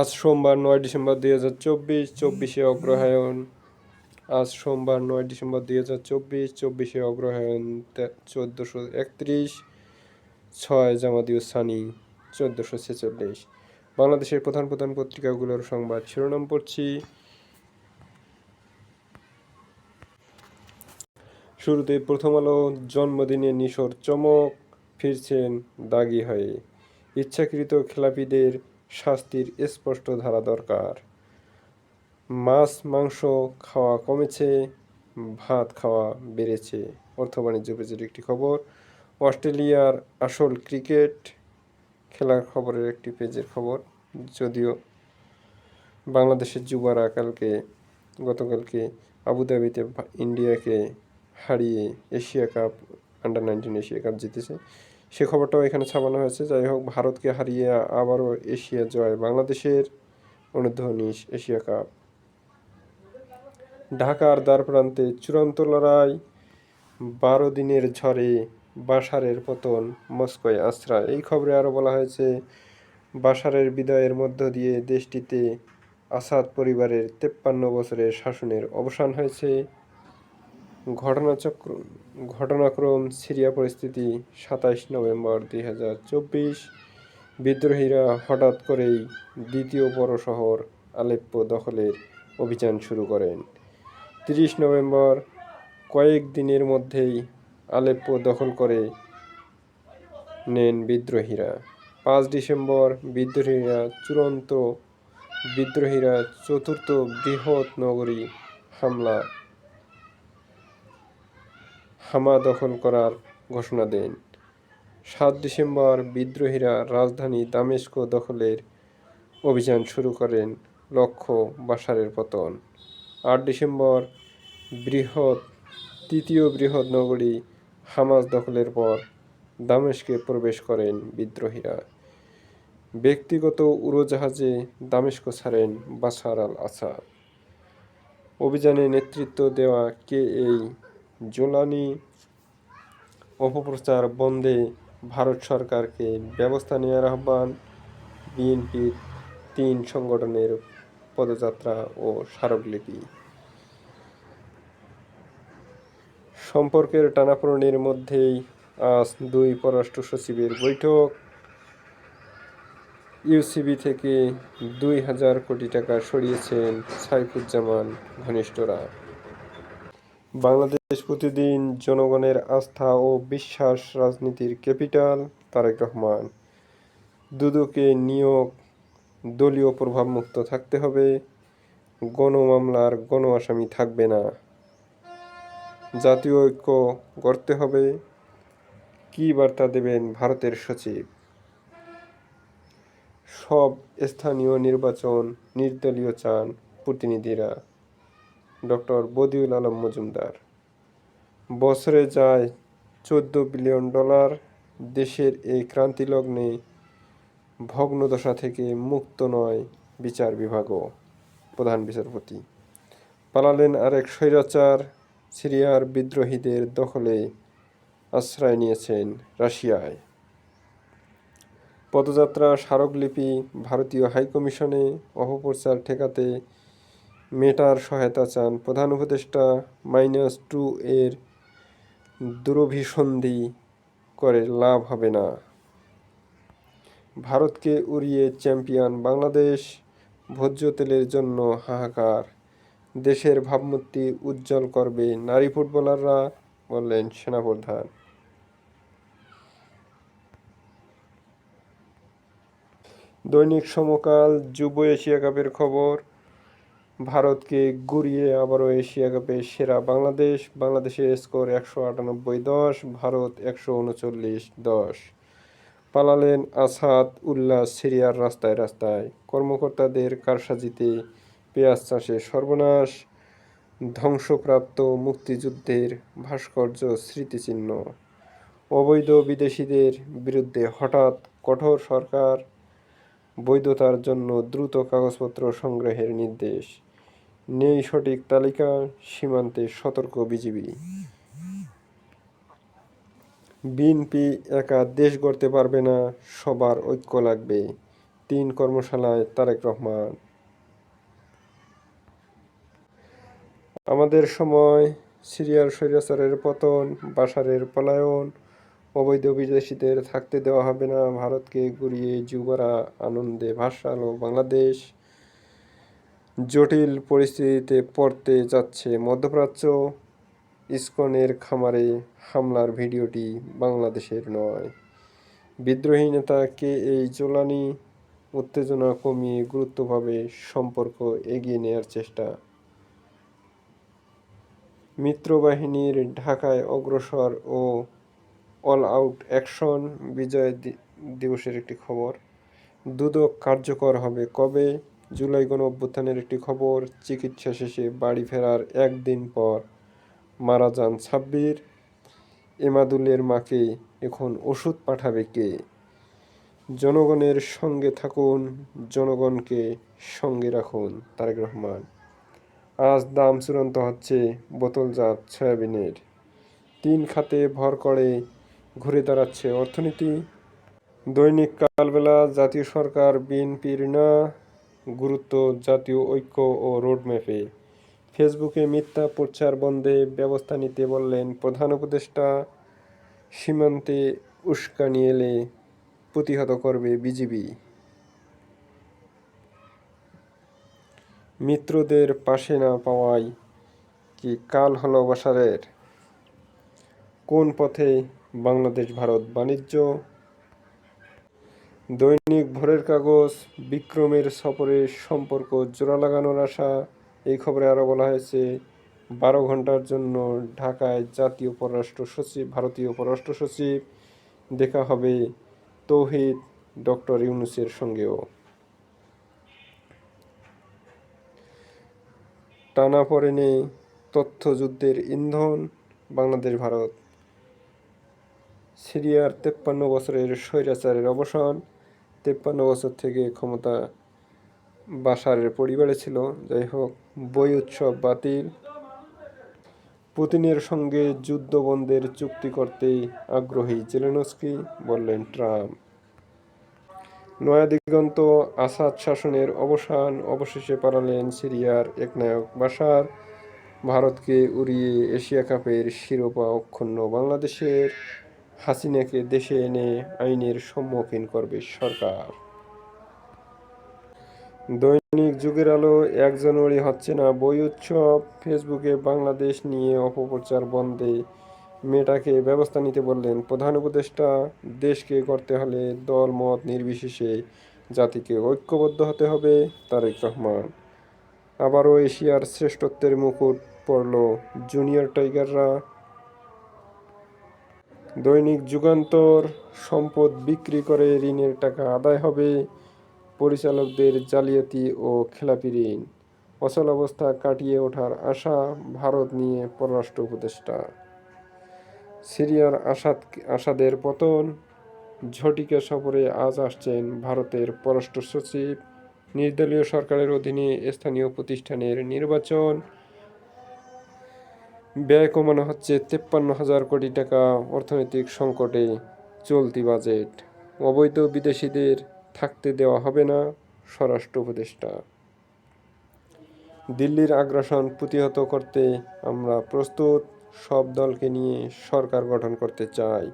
আজ সোমবার নয় ডিসেম্বর দুই হাজার চব্বিশ, চব্বিশে অগ্রহায়ণ। আজ সোমবার নয় ডিসেম্বর দুই হাজার চব্বিশ, চব্বিশে অগ্রহায়ণ চোদ্দোশো একত্রিশ, ছয় জামাদিউ সানি চোদ্দোশো ছেচল্লিশ। বাংলাদেশের প্রধান প্রধান পত্রিকাগুলোর সংবাদ শিরোনাম পড়ছি। শুরুতে প্রথম আলো, জন্মদিনে নিশোর চমক, ফিরছেন দাগি হয়ে। ইচ্ছাকৃত খেলাপিদের শাস্তির স্পষ্ট ধারা দরকার। মাছ, মাংস খাওয়া কমেছে, ভাত খাওয়া বেড়েছে। অর্থ বাণিজ্য পেজের একটি খবর, অস্ট্রেলিয়ার আসল ক্রিকেট খেলার খবরের একটি পেজের খবর। যদিও বাংলাদেশের যুবারা কালকে, গতকালকে আবুধাবিতে ইন্ডিয়াকে হারিয়ে Asia cup under nineteen Asia cup জিতেছে। সে খবরটাও এখানে ছাপানো হয়েছে। যাই হোক, ভারতকে হারিয়ে আবারও এশিয়া জয়, বাংলাদেশের অনূর্ধ্ব এশিয়া কাপ। ঢাকার দ্বারপ্রান্তে চূড়ান্ত লড়াই, বারো দিনের ঝড়ে বাসারের পতন, মস্কোয় আশ্রয়। এই খবরে আরও বলা হয়েছে বাসারের বিদায়ের মধ্য দিয়ে দেশটিতে আসাদ পরিবারের তেপ্পান্ন বছরের শাসনের অবসান হয়েছে। ঘটনাচক্র, ঘটনাক্রম, সিরিয়া পরিস্থিতি, সাতাইশ নভেম্বর দুই হাজার চব্বিশ। বিদ্রোহীরা হঠাৎ করেই দ্বিতীয় বড় শহর আলেপ্পো দখলের অভিযান শুরু করেন। তিরিশ নভেম্বর, কয়েক দিনের মধ্যেই আলেপ্পো দখল করে নেন বিদ্রোহীরা। পাঁচ ডিসেম্বর, বিদ্রোহীরা চূড়ান্ত, বিদ্রোহীরা চতুর্থ বৃহৎ নগরী হামলা হামা দখল করার ঘোষণা দেন। সাত ডিসেম্বর বিদ্রোহীরা রাজধানী দামেস্ক দখলের অভিযান শুরু করেন লক্ষ্য বাসারের পতন। আট ডিসেম্বর বৃহৎ, তৃতীয় বৃহৎ নগরী হামাস দখলের পর দামেস্কে প্রবেশ করেন বিদ্রোহীরা। ব্যক্তিগত উড়োজাহাজে দামেস্ক ছাড়েন বাসার আল আসাদ অভিযানে নেতৃত্ব দেওয়া কে এই জোলানি অপপ্রচার বন্ধে ভারত সরকারকে ব্যবস্থা নেওয়ার আহ্বান। বিএনপির তিন সংগঠনের পদযাত্রা ও স্মারকলিপি। সম্পর্কের টানাপোড়নের মধ্যেই আজ দুই পররাষ্ট্র সচিবের বৈঠক। ইউসিবি থেকে দুই হাজার কোটি টাকা সরিয়েছেন সাইফুজ্জামান ঘনিষ্ঠরা। বাংলাদেশ প্রতিদিন জনগণের আস্থা ও বিশ্বাস রাজনীতির ক্যাপিটাল তারেক রহমান। দুদুকে নিয়োগ, দলীয় প্রভাবমুক্ত থাকতে হবে। গণমামলার গণ আসামি থাকবে না। জাতীয় ঐক্য গড়তে হবে। কী বার্তা দেবেন ভারতের সচিব? সব স্থানীয় নির্বাচন নির্দলীয় চান প্রতিনিধিরা। ডক্টর বদিউল আলম মজুমদার। বছরে যায় চোদ্দ বিলিয়ন ডলার। দেশের এই ক্রান্তিলগ্নে ভগ্নদশা থেকে মুক্ত নয় বিচার বিভাগও, প্রধান বিচারপতি। পালালেন আরেক স্বৈরাচার, সিরিয়ার বিদ্রোহীদের দখলে আশ্রয় নিয়েছেন রাশিয়ায়। পদযাত্রা স্মারকলিপি ভারতীয় হাইকমিশনে অপপ্রচার ঠেকাতে মেটার সহায়তা চান। প্রধান উপদেষ্টা মাইনাস টু এর দুরভিসন্ধি করে লাভ হবে না। ভারতকে উড়িয়ে চ্যাম্পিয়ন বাংলাদেশ, ভোজ্য তেলের জন্য হাহাকার। দেশের ভাবমূর্তি উজ্জ্বল করবে নারী ফুটবলাররা, বললেন সেনাপ্রধান। দৈনিক সমকাল যুব এশিয়া কাপের খবর। ভারতকে গুড়িয়ে আবারও এশিয়া কাপে সেরা বাংলাদেশ। বাংলাদেশের স্কোর একশো আটানব্বই দশ, ভারত একশো উনচল্লিশ দশ। পালালেন আসাদ উল্লাস সিরিয়ার রাস্তায় রাস্তায়। কর্মকর্তাদের কারসাজিতে পেঁয়াজ চাষে সর্বনাশ। ধ্বংসপ্রাপ্ত মুক্তিযুদ্ধের ভাস্কর্য স্মৃতিচিহ্ন। অবৈধ বিদেশিদের বিরুদ্ধে হঠাৎ কঠোর সরকার বৈধতার জন্য দ্রুত কাগজপত্র সংগ্রহের নির্দেশ। নেই সঠিক তালিকা, সীমান্তে সতর্ক বিজিবি। বিএনপি একা দেশ গড়তে পারবে না, সবার ঐক্য লাগবে, তিন কর্মশালায় তারেক রহমান। আমাদের সময়, সিরিয়ার স্বৈরাচারের পতন বাসারের পলায়ন অবৈধ বিদেশিদের থাকতে দেওয়া হবে না। ভারতকে গুড়িয়ে যুবরা আনন্দে ভাসালো বাংলাদেশ। জটিল পরিস্থিতিতে পড়তে যাচ্ছে মধ্যপ্রাচ্য। ইসকনের খামারে হামলার ভিডিওটি বাংলাদেশের নয়। বিদ্রোহী নেতা কে এই জোলানি উত্তেজনা কমিয়ে গুরুত্বভাবে সম্পর্ক এগিয়ে নেয়ার চেষ্টা? মিত্রবাহিনীর ঢাকায় অগ্রসর ও অল আউট অ্যাকশন, বিজয় দিবসের একটি খবর। দুদক কার্যকর হবে কবে? জুলাই গণ অভ্যুত্থানের একটি খবর, চিকিৎসা শেষে বাড়ি ফেরার একদিন পর। মারা যান সাব্বির এমাদুলের মাকে এখন ওষুধ পাঠাবে কে? জনগণের সঙ্গে থাকুন, জনগণকে সঙ্গে রাখুন, তারেক রহমান। আজ দাম চূড়ান্ত হচ্ছে বোতলজাত সয়াবিনের। তিন খাতে ভর করে ঘুরে দাঁড়াচ্ছে। অর্থনীতি, দৈনিক কালবেলা, জাতীয় সরকার, বিএনপির না গুরুত্ব, জাতীয় ঐক্য ও রোডম্যাপে। ফেসবুকে মিথ্যা প্রচার বন্ধে ব্যবস্থা নিতে বললেন প্রধান উপদেষ্টা। সীমান্তে উস্কানি এলে প্রতিহত করবে বিজিবি। মিত্রদের পাশে না পাওয়ায় কি কাল হলো বাসারের? কোন পথে বাংলাদেশ ভারত বাণিজ্য। দৈনিক ভোরের কাগজ, বিক্রমের সফরে সম্পর্ক জোড়া লাগানোর আশা, এই খবরে আরও বলা হয়েছে, বারো ঘণ্টার জন্য ঢাকায় জাতীয় পররাষ্ট্র সচিব, ভারতীয় পররাষ্ট্র সচিব, দেখা হবে তৌহিদ ডক্টর ইউনুসের সঙ্গেও। টানাপড়েনে তথ্যযুদ্ধের ইন্ধন, বাংলাদেশ ভারত। সিরিয়ার তেপ্পান্ন বছরের স্বৈরাচারের অবসান, তেপ্পান্ন বছর থেকে ক্ষমতা বাসারের পরিবারে ছিল। যাই হোক বই উৎসব বাতিল। পুতিনের সঙ্গে যুদ্ধ বন্ধের চুক্তি করতে আগ্রহী জেলেনস্কি বললেন ট্রাম্প। নয়া দিগন্ত আসাদ শাসনের অবসান অবশেষে পালালেন সিরিয়ার একনায়ক বাশার ভারতকে উড়িয়ে এশিয়া কাপের শিরোপা অক্ষুণ্ণ বাংলাদেশের হাসিনাকে দেশে এনে আইনের সম্মুখীন করবে সরকার। দৈনিক যুগের আলো, এক জানুয়ারি হচ্ছে না, বই উৎসব। ফেসবুকে বাংলাদেশ নিয়ে অপপ্রচার বন্ধে মেটাকে ব্যবস্থা নিতে বললেন প্রধান উপদেষ্টা। দেশকে করতে হলে দল মত নির্বিশেষে জাতিকে ঐক্যবদ্ধ হতে হবে, তারেক রহমান। আবারও এশিয়ার শ্রেষ্ঠত্বের মুকুট পড়ল জুনিয়র টাইগাররা। দৈনিক যুগান্তর, সম্পদ বিক্রি করে ঋণের টাকা আদায় হবে, পরিচালকদের জালিয়াতি ও খেলাপি ঋণ। অচল অবস্থা কাটিয়ে ওঠার আশা ভারত নিয়ে পররাষ্ট্র উপদেষ্টা। সিরিয়ার আসাদ, আসাদের পতন, ঝটিকা সফরে আজ আসছেন ভারতের পররাষ্ট্র সচিব। নির্দলীয় সরকারের অধীনে স্থানীয় প্রতিষ্ঠানের নির্বাচন ব্যয় কমানো হচ্ছে তেপ্পান্ন হাজার কোটি টাকা অর্থনৈতিক সংকটে চলতি বাজেট। অবৈধ বিদেশিদের থাকতে দেওয়া হবে না, স্বরাষ্ট্র উপদেষ্টা। দিল্লির আগ্রাসন প্রতিহত করতে আমরা প্রস্তুত, সব দলকে নিয়ে সরকার গঠন করতে চাই।